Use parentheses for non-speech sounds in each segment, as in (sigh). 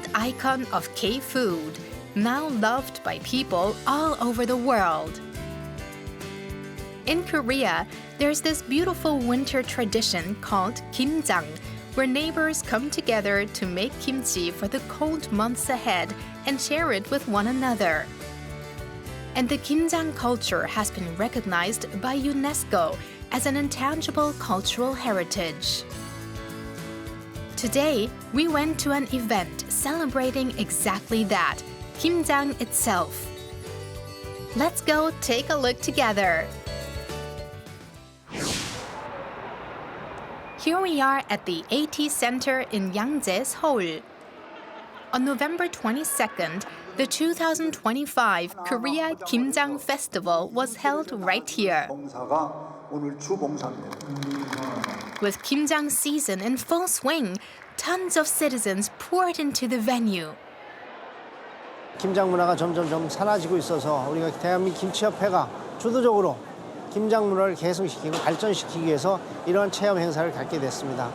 proud icon of K food, now loved by people all over the world. In Korea, there's this beautiful winter tradition called kimjang, where neighbors come together to make kimchi for the cold months ahead and share it with one another. And the kimjang culture has been recognized by UNESCO as an intangible cultural heritage. Today, we went to an event celebrating exactly that, kimjang itself. Let's go take a look together. Here we are at the AT Center in Yangtze, Seoul. On November 22nd, the 2025 Korea Kimjang Festival was held right here. 봉사가 오늘 주 봉사입니다. With Kimjang season in full swing, tons of citizens poured into the venue. 김장 문화가 점점 점 사라지고 있어서 우리가 대한민국 김치협회가 주도적으로 김장 문화를 개성시키고 발전시키기 위해서 이런 체험 행사를 갖게 됐습니다.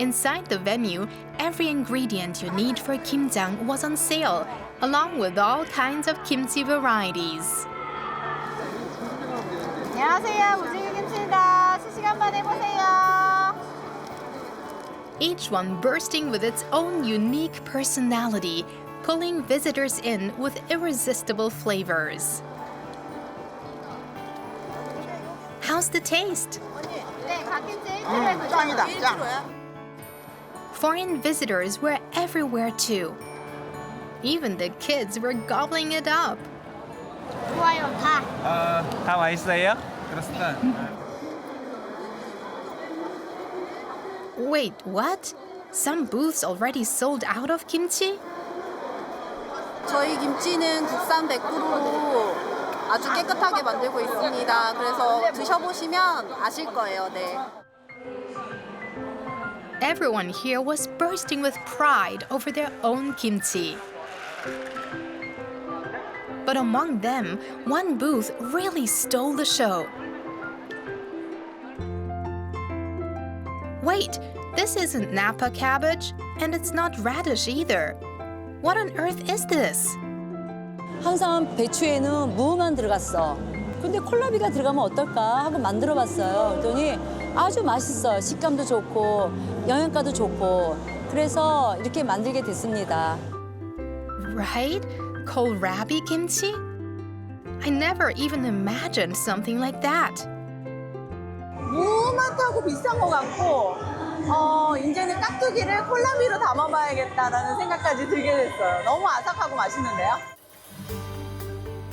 Inside the venue, every ingredient you need for kimjang was on sale, along with all kinds of kimchi varieties. 안녕하세요. 우징 each one bursting with its own unique personality, pulling visitors in with irresistible flavors. How's the taste? Foreign visitors were everywhere too. Even the kids were gobbling it up. Uh, how I say it? Wait, what? Some booths already sold out of kimchi? 저희 김치는 국산 100%로 아주 깨끗하게 만들고 있습니다. 그래서 드셔보시면 아실 거예요. 네. Everyone here was bursting with pride over their own kimchi. But among them, one booth really stole the show. Wait, this isn't Napa cabbage, and it's not radish either. What on earth is this? 항상 배추에는 무만 들어갔어. 근데 콜라비가 들어가면 어떨까 하고 만들어 봤어요. 그랬더니 아주 맛있어요. 식감도 좋고 영양가도 좋고. 그래서 이렇게 만들게 됐습니다. Right? Kohlrabi kimchi? I never even imagined something like that. 무맛하고 비슷한 것 같고 어 이제는 깍두기를 콜라비로 담아봐야겠다라는 생각까지 들게 됐어요. 너무 아삭하고 맛있는데요?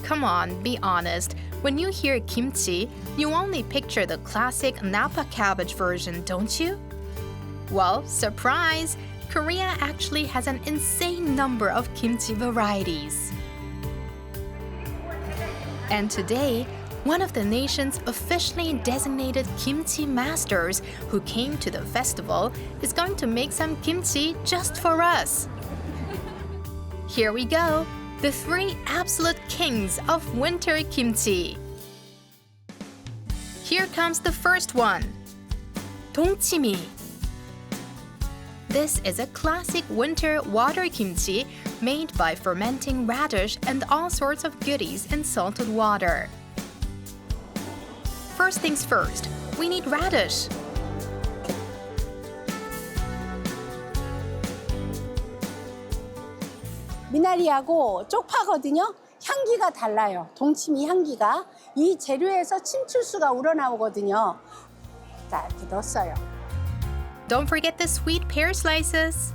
Come on, be honest. When you hear kimchi, you only picture the classic Napa cabbage version, don't you? Well, surprise! Korea actually has an insane number of kimchi varieties. And today, one of the nation's officially designated kimchi masters who came to the festival is going to make some kimchi just for us. Here we go, the three absolute kings of winter kimchi. Here comes the first one Dongchimi. This is a classic winter water kimchi made by fermenting radish and all sorts of goodies in salted water. First things first, we need radish. 미나리하고 쪽파거든요. 향기가 달라요. 동치미 향기가 이 재료에서 침출수가 우러나오거든요. 자 이렇게 넣었어요. Don't forget the sweet pear slices,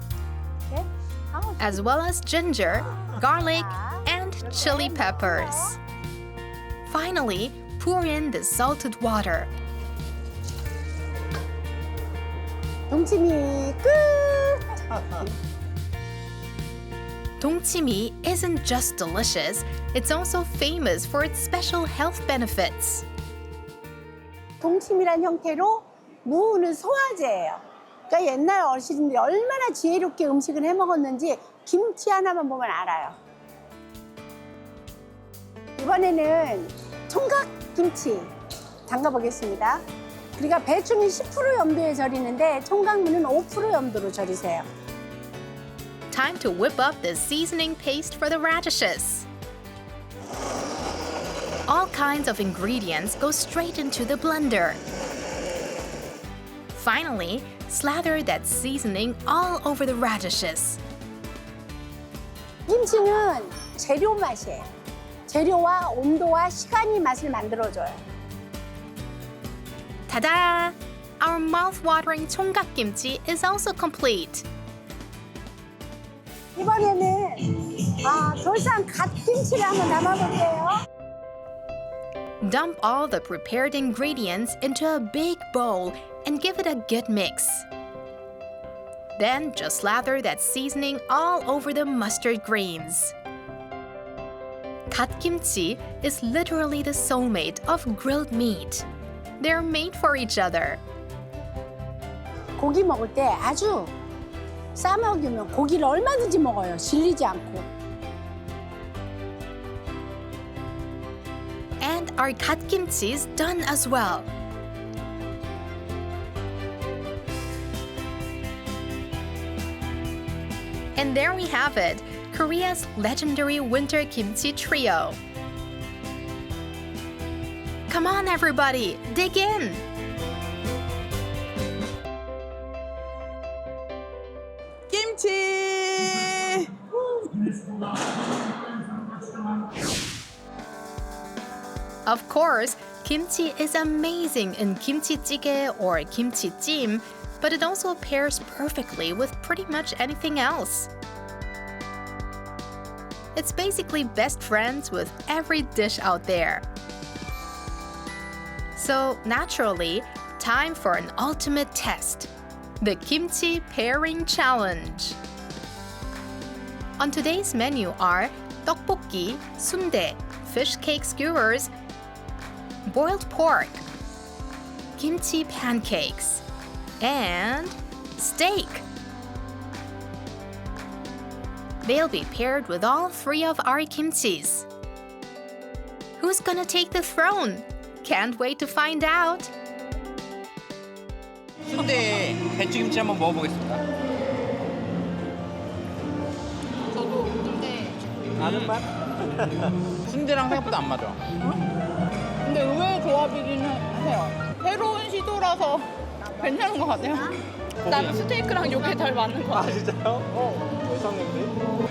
이렇게. 아우, as well as ginger, garlic, and chili peppers. Finally, pour in the salted water. 동치미 끝. Dongchimi isn't just delicious, it's also famous for its special health benefits. 동치미란 형태로 무는 소화제예요. 그러니까 옛날 어르신들이 얼마나 지혜롭게 음식을 해 먹었는지 김치 하나만 보면 알아요. 이번에는 총각 김치 담가 보겠습니다. 그러니까 배추는 10% 염도에 절이는데 총각무는 5% 염도로 절이세요. Time to whip up the seasoning paste for the radishes. All kinds of ingredients go straight into the blender. Finally, slather that seasoning all over the radishes. 김치는 재료 맛이에요. 재료와 온도와 시간이 맛을 만들어줘요. Ta-da! Our mouth-watering 총각 kimchi is also complete. 이번에는 아, 돌산 갓김치를 한번 담아볼게요. Dump all the prepared ingredients into a big bowl and give it a good mix. Then just slather that seasoning all over the mustard greens. Gat-kimchi is literally the soulmate of grilled meat. They're made for each other. 고기 먹을 때 아주 싸 먹으면 고기를 얼마든지 먹어요. 질리지 않고. And our gat-kimchi is done as well. And there we have it, Korea's legendary winter kimchi trio. Come on, everybody, dig in! Kimchi! Of course, kimchi is amazing in kimchi jjigae or kimchi jjim, but it also pairs perfectly with pretty much anything else. It's basically best friends with every dish out there. So, naturally, time for an ultimate test the Kimchi Pairing Challenge. On today's menu are tteokbokki, sundae, fish cake skewers, boiled pork, kimchi pancakes, and steak. They'll be paired with all three of our kimchis. Who's gonna take the throne? Can't wait to find out. 순대 배추김치 한번 먹어보겠습니다. 아는 맛? (laughs) 순대랑 생각보다 안 맞아. 근데 의외의 조합이긴 해요. 새로운 시도라서 괜찮은 것 같아요. 나는 스테이크랑 요게 잘 맞는 것 아 같아요. 진짜요? 어, 이상형인데?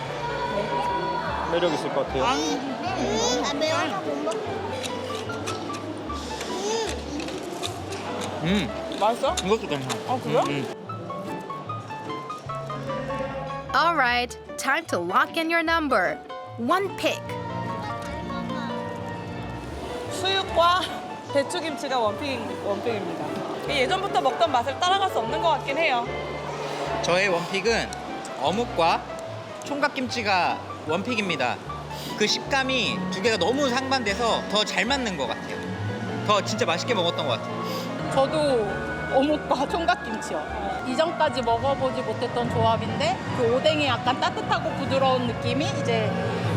매력 있을 것 같아요. 음, 맛있어? 이것도 괜찮아. 아, 그래요? 음, All right, time to lock in your number. One pick. 수육과 배추김치가 원픽, 원픽입니다. 예전부터 먹던 맛을 따라갈 수 없는 것 같긴 해요. 음. 저의 원픽은 어묵과 총각김치가 원픽입니다. 그 식감이 두 개가 너무 상반돼서 더 잘 맞는 것 같아요. 더 진짜 맛있게 먹었던 것 같아요. 저도 어묵과 (laughs) 총각김치요. 이전까지 먹어보지 못했던 조합인데 그 오뎅이 약간 따뜻하고 부드러운 느낌이 이제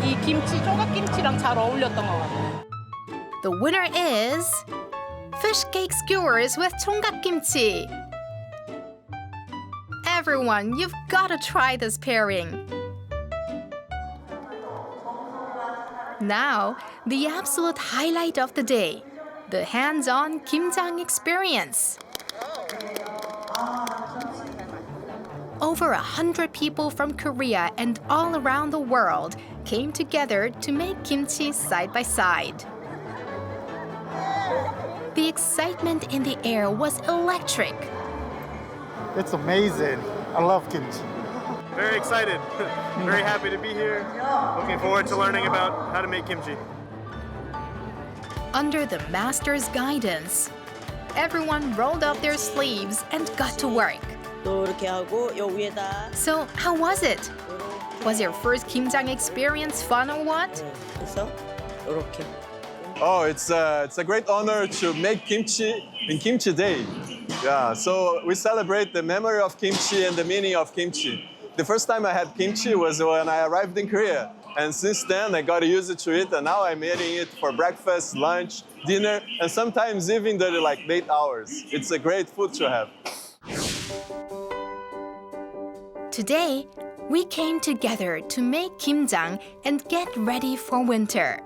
이 김치 총각김치랑 잘 어울렸던 것 같아요. The winner is fish cake skewers with 총각 kimchi. Everyone, you've got to try this pairing. Now, the absolute highlight of the day the hands on Kimjang experience. Over a hundred people from Korea and all around the world came together to make kimchi side by side. The excitement in the air was electric. It's amazing. I love kimchi. Very excited. (laughs) Very happy to be here. Looking forward to learning about how to make kimchi. Under the master's guidance, everyone rolled up their sleeves and got to work. So, how was it? Was your first kimjang experience fun or what? Oh, it's, uh, it's a great honor to make kimchi in Kimchi Day. Yeah, so we celebrate the memory of kimchi and the meaning of kimchi. The first time I had kimchi was when I arrived in Korea. And since then, I got used to it, and now I'm eating it for breakfast, lunch, dinner, and sometimes even the like late hours. It's a great food to have. Today, we came together to make kimjang and get ready for winter.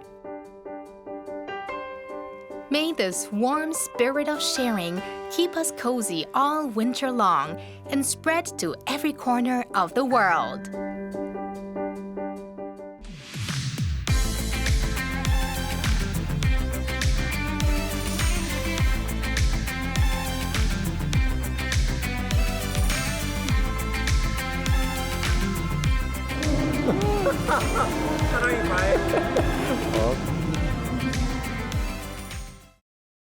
May this warm spirit of sharing keep us cozy all winter long and spread to every corner of the world.